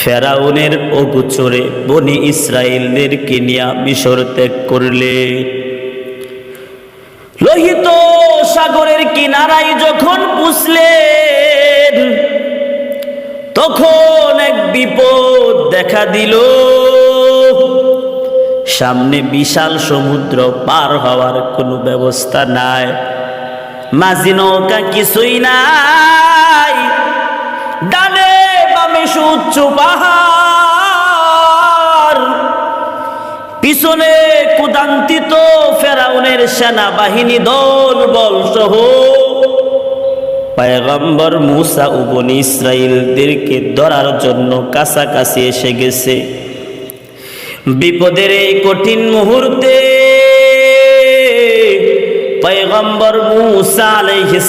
ফেরাউনের অগুচরে বনি ইসরায়েলদেরকে নিয়ে মিশর ত্যাগ করলে। লোহিত সাগরের কিনারায় যখন পুষলেন, তখন এক বিপদ দেখা দিল। সামনে বিশাল সমুদ্র পার হওয়ার কোনো ব্যবস্থা নাই। মাঝি নৌকা কিছুই নাই। ডানে বামে সুচ্চ পাহাড়, পিছনে কুদান্তিত ফেরাউনের সেনাবাহিনী দল, বল সহ। পায়গম্বর মুসা ও বনি ইসরায়েলদেরকে ধরার জন্য কাছাকাছি এসে গেছে। বিপদের এই কঠিন মুহূর্তে পয়গম্বর মুসা আলাইহিস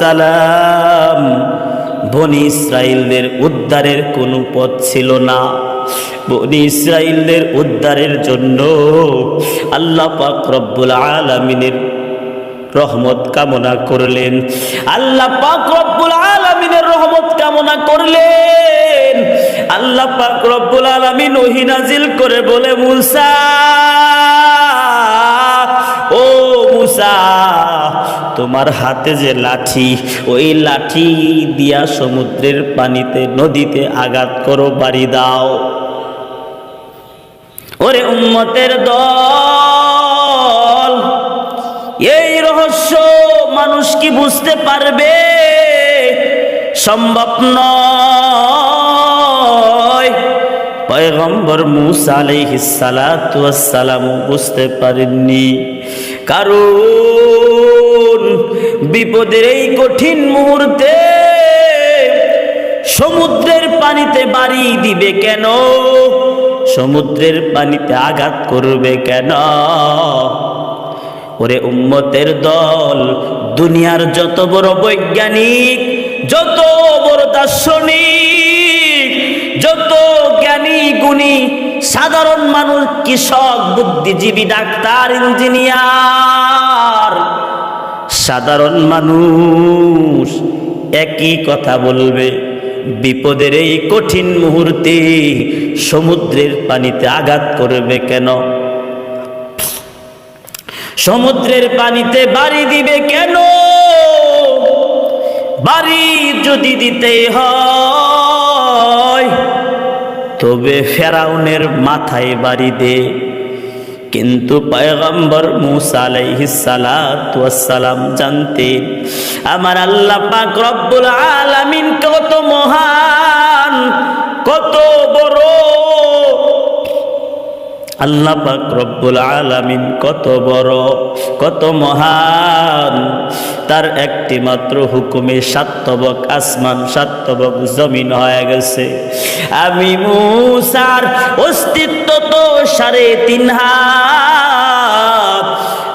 সালাম বনি ইসরায়েলদের উদ্ধারের কোনো পথ ছিল না। বনি ইসরায়েলদের উদ্ধারের জন্য আল্লাহ পাক রব্বুল আলামিনের রহমত কামনা করলেন। আল্লাহ পাক রব্বুল আলামিনের রহমত কামনা করলেন। আল্লাহ পাক রব্বুল আলামিন ওহী নাজিল করে বলে, মুসা, ও মুসা তোমার হাতে যে লাঠি, ওই লাঠি দিয়া সমুদ্রের পানিতে, নদীতে আঘাত করো, বাড়ি দাও। ওরে উম্মতের দল, এই রহস্য মানুষ কি বুঝতে পারবে? সম্ভব নয়। পয়গম্বর মুসা আলাইহিস সালাতু বুঝতে পারেননি। কারণ বিপদের এই কঠিন মুহূর্তে সমুদ্রের পানিতে বাড়ি দিবে কেন? সমুদ্রের পানিতে আঘাত করবে কেন? ওরে উম্মতের দল, দুনিয়ার যত বড় বৈজ্ঞানিক, যত বড় দার্শনিক, যত জ্ঞানী গুণী, সাধারণ মানুষ, কৃষক, বুদ্ধিজীবী, ডাক্তার, ইঞ্জিনিয়ার সাধারণ মানুষ একই কথা বলবে। বিপদের এই কঠিন মুহূর্তে সমুদ্রের পানিতে আঘাত করবে কেন? সমুদ্রের পানিতে বাড়ি দিবে কেন? বাড়ি যদি দিতে হয়, তবে ফেরাউনের মাথায় বাড়ি দে। কিন্তু পয়গম্বর মুসা আলাইহিস সালাতু ওয়াস সালাম জানতেন, আমার আল্লাহ পাক রব্বুল আলামিন কত মহান, কত বড় আল্লাহ পাক রব্বুল আলামিন কত বড়, কত মহান। তার একটি মাত্র হুকুমে সাতবক আসমান সাতবক জমিন হয়ে গেছে। আমি মুসার অস্তিত্ব তো সাড়ে তিন হাত।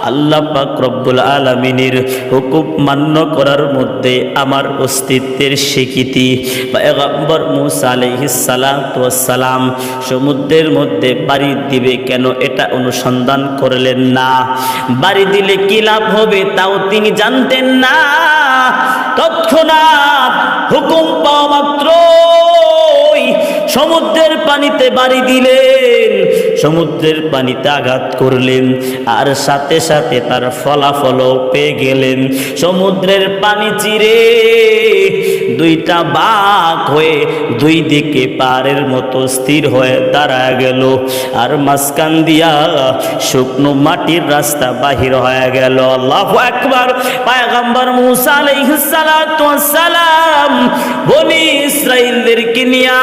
আল্লাহ পাক রব্বুল আলমিনের হুকুম মান্য করার মধ্যে আমার অস্তিত্বের স্বীকৃতি। পয়গম্বর মুসা আলাইহিস সালাতু ওয়াস সালাম সমুদ্রের মধ্যে বাড়ি দিবে কেন এটা অনুসন্ধান করলেন না। বাড়ি দিলে কি লাভ হবে তাও তিনি জানতেন না। তৎক্ষণাৎ হুকুম পাওয়া মাত্র সমুদ্রের পানিতে বাড়ি দিলেন। সমুদ্রের পানিতে আঘাত করলেন, আর সাথে সাথে তার ফলাফলও পেয়ে গেলেন। সমুদ্রের পানি চিরে দুইটা বাঘ হয়ে দুই দিকে পারের মতো স্থির হয়ে দাঁড়া গেল, আর মাঝখান দিয়া শুকনো মাটির রাস্তা বাহির হয়ে গেল। আল্লাহ একবার পায়গাম্বর সালাম বনি ইসরাইলদেরকে নিয়া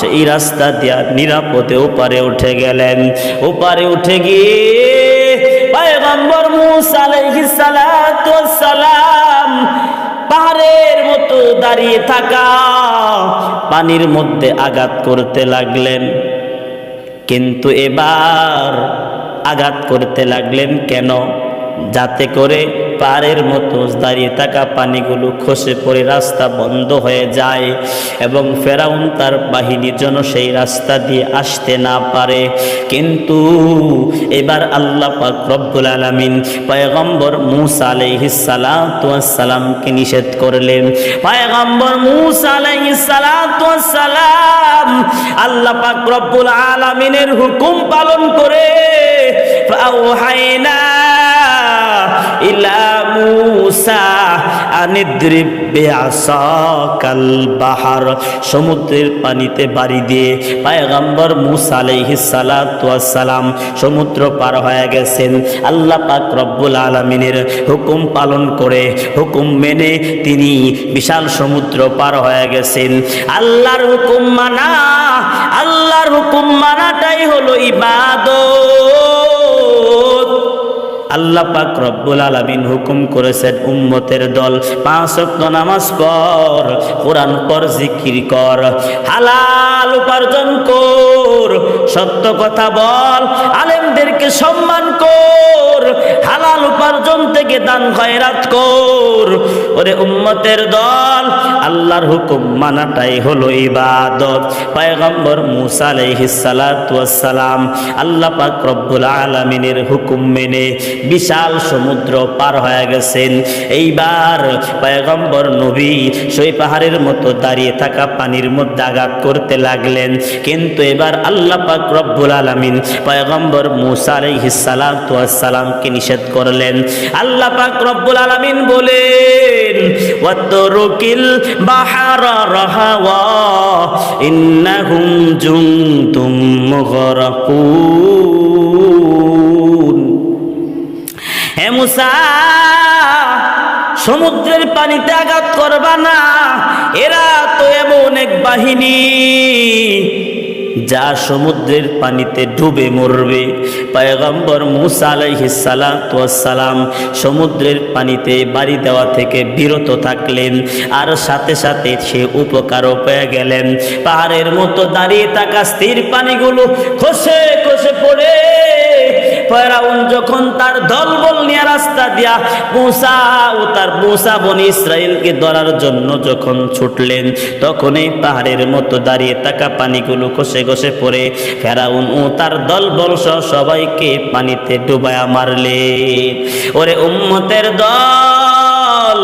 সেই রাস্তা দিয়া নিরাপদে ওপারে উঠে গেলেন। ওপারে উঠে গিয়ে পায়গাম্বর মুসা আলাইহিস সালাতু সালাম পাহাড়ের মতো দাঁড়িয়ে থাকা পানির মধ্যে আঘাত করতে লাগলেন। কিন্তু এবার আঘাত করতে লাগলেন কেন? যাতে করে পারের মতো দাঁড়িয়ে থাকা পানিগুলো খসে পড়ে রাস্তা বন্ধ হয়ে যায় এবং ফেরাউন তার বাহিনীর জন্য সেই রাস্তা দিয়ে আসতে না পারে। কিন্তু এবার আল্লাহ পাক রব্বুল আলামিন পয়গম্বর মুসা আলাইহিস সালাতু ওয়াস সালামকে নিষেধ করলেন। পয়গম্বর মুসা আলাইহিস সালাতু ওয়াস সালাম আল্লাহ পাক রব্বুল আলামিনের হুকুম পালন করে, ফাওহাইনা বাহার। সমুদ্রের পানিতে বাড়ি দিয়ে পায়গাম্বর মুসা সমুদ্র পার হয়ে গেছেন। আল্লাহ পাক রব্বুল আলামিনের হুকুম পালন করে হুকুম মেনে তিনি বিশাল সমুদ্র পার হয়ে গেছেন। আল্লাহর হুকুম মানা, আল্লাহর হুকুম মানাটাই হলো ইবাদত। আল্লাহ পাক রব্বুল আলামিন হুকুম করেছেন, উম্মতের দল, পাঁচ ওয়াক্ত নামাজ পড়, কোরআন পর জিকির কর। হালাল উপার্জন কর, সত্য কথা বল, আলেমদেরকে সম্মান কর, হালাল উপার্জন থেকে দান খয়রাত কর। ওরে উম্মতের দল, আল্লাহর হুকুম মানাটাই হলো ইবাদত। পয়গম্বর মুসা আলাইহিস সালাতু ওয়াস সালাম আল্লাহ পাক রব্বুল আলামিনের হুকুম মেনে বিশাল সমুদ্র পার হয়ে গেছেন। এইবার পয়গম্বর নবী সেই পাহাড়ের মতো দাঁড়িয়ে থাকা পানির মধ্যে আঘাত করতে লাগলেন। কিন্তু এবার আল্লাহ পাক রব্বুল আলামিন পয়গম্বর মুসা আলাইহিস সালাতু ওয়াস সালামকে নিষেধ করলেন। আল্লাহ পাক রব্বুল আলামিন বলেন ওয়াতরুকিল বাহারা রাহাওয়া, ইন্নাহুম জুনতুম হে মুসা, সমুদ্রের পানিতে আঘাত করবা না, এরা তো এমন এক বাহিনী। যা সমুদ্রের পানিতে ডুবে মরবে। পায়গম্বর মুসা সমুদ্রের পানিতে বাড়ি দেওয়া থেকে বিরত থাকলেন আর সাথে সাথে সে উপকারও পেয়ে গেলেন। পাহাড়ের মতো দাঁড়িয়ে থাকা স্থির পানিগুলো খসে খসে পড়ে। ফেরাউন যখন তার দলবল নিয়ে রাস্তা দিয়া মুসা ও তার মুসা বনি ইসরায়েলকে ধরার জন্য যখন ছুটলেন তখন এই পাহাড়ের মতো দাঁড়িয়ে থাকা পানিগুলো খসে খসে পড়ে ফেরাউন ও তার দলবল সহ সবাইকে পানিতে ডুবায়া মারলে ওরে উম্মতের দল,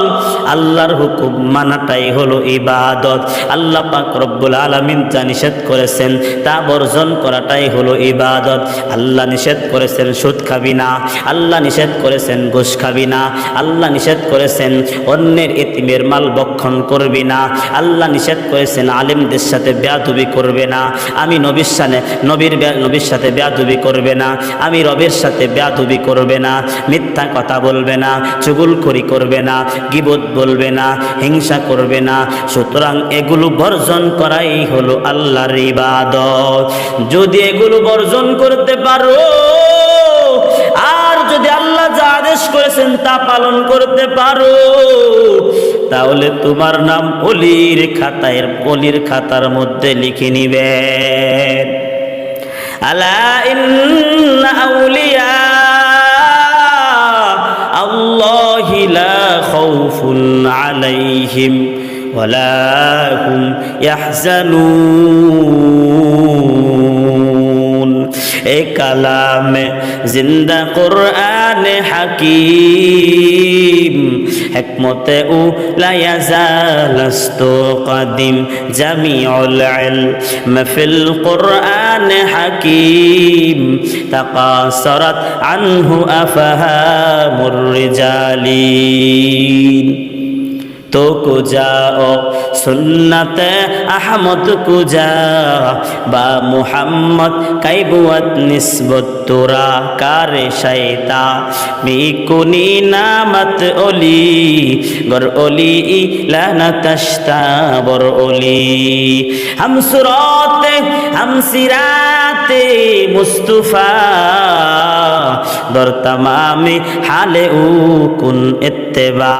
আল্লাহর হুকুম মানাটাই হলো ইবাদত। আল্লাহ পাক রব্বুল আলামিন যা নিষেধ করেছেন তা বর্জন করাটাই হলো ইবাদত। আল্লাহ নিষেধ করেছেন সুদ খাবি না, আল্লাহ নিষেধ করেছেন ঘুষ খাবি না, আল্লাহ নিষেধ করেছেন অন্যের এতিমের মাল বক্ষণ করবি না, আল্লাহ নিষেধ করেছেন আলিমদের সাথে বেয়াদুবি করবে না, আমি নবীর সাথে নবীর নবীর সাথে বেয়াদুবি করবে না, আমি রবের সাথে বেয়াদুবি করবে না, মিথ্যা কথা বলবে না, চুগুলখড়ি করবে না, গিবত বলবে না, হিংসা করবে না, সুতরাং এগুলো বর্জন করাই হলো আল্লাহর ইবাদত। যদি এগুলো বর্জন করতে পারো আর যদি আল্লাহ যা আদেশ করেছেন তা পালন করতে পারো, তাহলে তোমার নাম অলির খাতায় অলির খাতার মধ্যে লিখে নিবে আলা আলাইহিম, ওয়ালা ইয়াহজানুন। এ কালাম জিন্দা কোরআন হাকিম। হেকমতে উ লায়াজালাস্ত কাদিম জামিউল ইলম ফিল কোরআন হাকিম। তাকাসরাত আনহু আফহামুর রিজালিন। তো কুজা ও সুন্নতে আহমদ কুজা বা মুহাম্মদ কাইবুয়াত নিসবত, তোরা কারে মি বিকুনি নামত ওলি, গর ওলি লানা তশতা বর ওলি। হাম সুরত, হাম সিরাতে মুস্তফা দর তামামে হালে উ কুন ইত্তেবা।